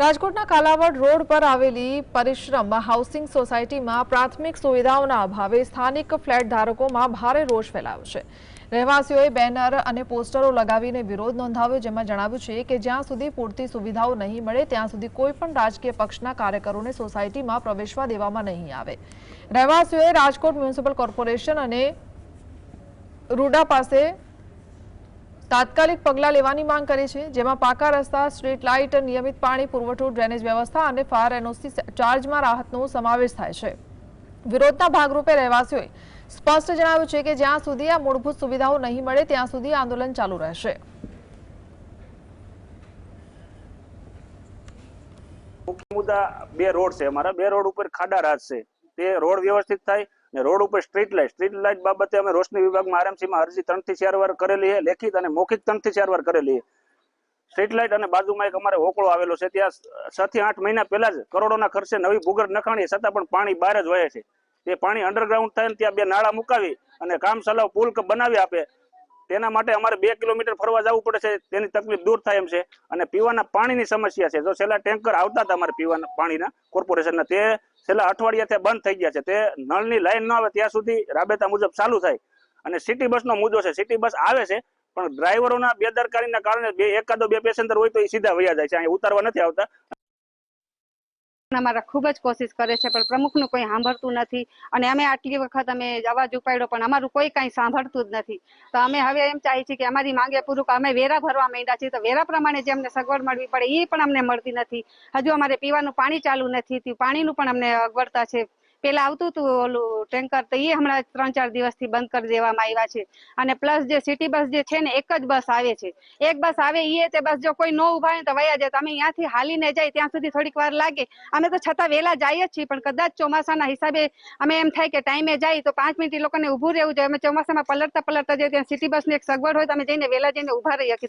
રાજકોટના કાલાવડ રોડ પર આવેલી પરિશ્રમ હાઉસિંગ સોસાયટીમાં પ્રાથમિક સુવિધાઓના અભાવે સ્થાનિક ફ્લેટ ધારકોમાં ભારે રોષ ફેલાયો છે. રહેવાસીઓએ બેનર અને પોસ્ટરો લગાવીને વિરોધ નોંધાવ્યો, જેમાં જણાવ્યું છે કે જ્યાં સુધી પૂરતી સુવિધાઓ નહીં મળે, ત્યાં સુધી કોઈ પણ રાજકીય પક્ષના કાર્યકરોને સોસાયટીમાં પ્રવેશવા દેવામાં નહીં આવે. રહેવાસીઓએ રાજકોટ મ્યુનિસિપલ કોર્પોરેશન અને રૂડા પાસે તાત્કાલિક પગલાં લેવાની માંગ કરી છે, જેમાં પાકા રસ્તા, સ્ટ્રીટ લાઇટ, નિયમિત પાણી, પુરવઠો, ડ્રેનેજ વ્યવસ્થા અને ફાયર એનઓસી ચાર્જમાં રાહતનો સમાવેશ થાય છે. વિરોધના ભાગરૂપે રહેવાસીઓએ સ્પષ્ટ જણાવ્યું છે કે જ્યાં સુધી આ મૂળભૂત સુવિધાઓ નહીં મળે, ત્યાં સુધી આંદોલન ચાલુ રહેશે. મુદ્દા બે રોડ છે અમારા. બે રોડ ઉપર ખાડા રાજ છે. તે રોડ વ્યવસ્થિત થાય ને રોડ ઉપર સ્ટ્રીટ લાઇટ સ્ટ્રીટ લાઇટ બાબતે અમે રોશની વિભાગમાં આરએમસીમાં અરજી ત્રણથી ચાર વાર કરેલી લેખિત અને મૌખિક ત્રણથી ચાર વાર કરેલી સ્ટ્રીટ લાઇટ અને બાજુમાં એક અમારે હોકળો આવેલો છે, ત્યાં છ થી આઠ મહિના પહેલા જ કરોડોના ખર્ચે નવી ભૂગર્ભ નખાણી છતાં પણ પાણી બહાર જ વહે છે. તે પાણી અંડરગ્રાઉન્ડ થાય ત્યાં બે નાળા મુકાવી અને કામ ચલાવ પુલ બનાવી આપે. તેના માટે અમારે બે કિલોમીટર ફરવા જવું પડે છે, તેની તકલીફ દૂર થાય એમ છે. અને પીવાના પાણીની સમસ્યા છે. જો છેલ્લા ટેન્કર આવતા હતા અમારે પીવાના પાણીના કોર્પોરેશનના, તે છેલ્લા અઠવાડિયાથી બંધ થઈ ગયા છે. તે નળની લાઈન ન આવે ત્યાં સુધી રાબેતા મુજબ ચાલુ થાય. અને સિટી બસનો મુદ્દો છે. સિટી બસ આવે છે, પણ ડ્રાઈવરોના બેદરકારીના કારણે બે એકાદો બે પેસેન્જર હોય તો એ સીધા વયા જાય છે. અહીં ઉતારવા નથી આવતા. અમારા ખૂબ જ કોશિશ કરે છે, પણ પ્રમુખનું કોઈ સાંભળતું નથી. અને અમે આટલી વખત અમે અવાજ ઉપાડ્યો, પણ અમારું કોઈ કાંઈ સાંભળતું જ નથી. તો અમે હવે એમ ચાહીએ છીએ કે અમારી માંગે પૂરું કે, અમે વેરા ભરવા માંડ્યા છીએ, તો વેરા પ્રમાણે જે અમને સગવડ મળવી પડે એ પણ અમને મળતી નથી. હજુ અમારે પીવાનું પાણી ચાલુ નથી થયું. પાણીનું પણ અમને અગવડતા છે. પેલા આવતું હતું ઓલું ટેન્કર, તો એ હમણાં ત્રણ ચાર દિવસથી બંધ કરી દેવામાં આવ્યા છે. અને પ્લસ જે સિટી બસ જે છે ને, એક જ બસ આવે છે. એક બસ આવે એ તે બસ જો કોઈ ન ઊભા હોય તો વયા જાય. તો અમે અહીંયાથી હાલીને જાય, ત્યાં સુધી થોડીક વાર લાગે. અમે તો છતાં વહેલા જઈએ જ છીએ, પણ કદાચ ચોમાસાના હિસાબે અમે એમ થાય કે ટાઈમે જાય તો પાંચ મિનિટ લોકોને ઊભું રહેવું જોઈએ. અમે ચોમાસામાં પલટતા પલટતા જઈએ, ત્યાં સિટી બસની એક સગવડ હોય તો અમે જઈને વહેલા જઈને ઊભા રહીએ. કે